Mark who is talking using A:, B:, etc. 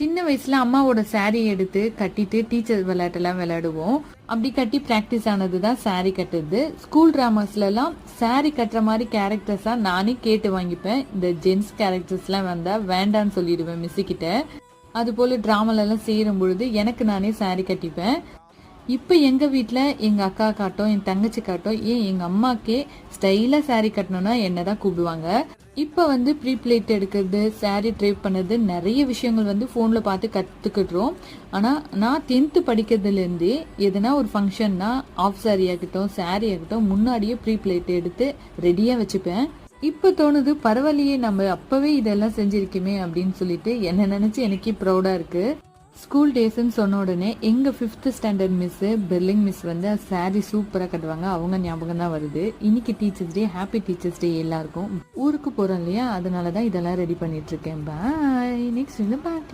A: சின்ன வயசுல அம்மாவோட saree எடுத்து கட்டிட்டு டீச்சர் விளையாட்டெல்லாம் விளையாடுவோம். அப்படி கட்டி ப்ராக்டிஸ் ஆனது தான் saree கட்டுறது. ஸ்கூல் ட்ராமாஸ்லலாம் எல்லாம் கட்டுற மாதிரி கேரக்டர்ஸா நானே கேட்டு வாங்கிப்பேன். இந்த ஜென்ஸ் கேரக்டர்ஸ்லாம் வந்தா வேண்டான்னு சொல்லிடுவேன் மிஸ்ஸு கிட்ட. அது போல டிராமால எல்லாம் சேரும் பொழுது எனக்கு நானே saree கட்டிப்பேன். இப்போ எங்க வீட்டில் எங்க அக்கா காட்டும் என் தங்கச்சி காட்டும் ஏன் எங்க அம்மாக்கே ஸ்டைலா saree கட்டணும்னா என்ன தான் கூப்பிடுவாங்க? இப்போ வந்து ப்ரீ பிளேட் எடுக்கிறது சாரீ ட்ரைப் பண்ணது நிறைய விஷயங்கள் வந்து ஃபோனில் பார்த்து கற்றுக்கிட்டுறோம் ஆனால் நான் டென்த்து படிக்கிறதுலேருந்தே எதனா ஒரு ஃபங்க்ஷன்னா ஆஃப் saree ஆகட்டும் saree ஆகட்டும் முன்னாடியே ப்ரீ பிளேட் எடுத்து ரெடியாக வச்சுப்பேன். இப்போ தோணுது பரவாயில்லையே நம்ம அப்போவே இதெல்லாம் செஞ்சுருக்கோமே அப்படின்னு சொல்லிட்டு என்ன நினச்சி எனக்கே ப்ரௌடாக இருக்குது ஸ்கூல் டேஸ்ன்னு சொன்ன உடனே எங்கள் ஃபிஃப்த்து ஸ்டாண்டர்ட் மிஸ்ஸு பெர்லிங் மிஸ் வந்து saree சூப்பராக கட்டுவாங்க. அவங்க ஞாபகம் தான் வருது. இன்னைக்கு teachers day happy teachers day எல்லாருக்கும். ஊருக்கு போகிறோம் இல்லையா? அதனால தான் இதெல்லாம் ரெடி பண்ணிட்டு இருக்கேன். பாய் நெக்ஸ்ட் வந்து பார்க்கலாம்.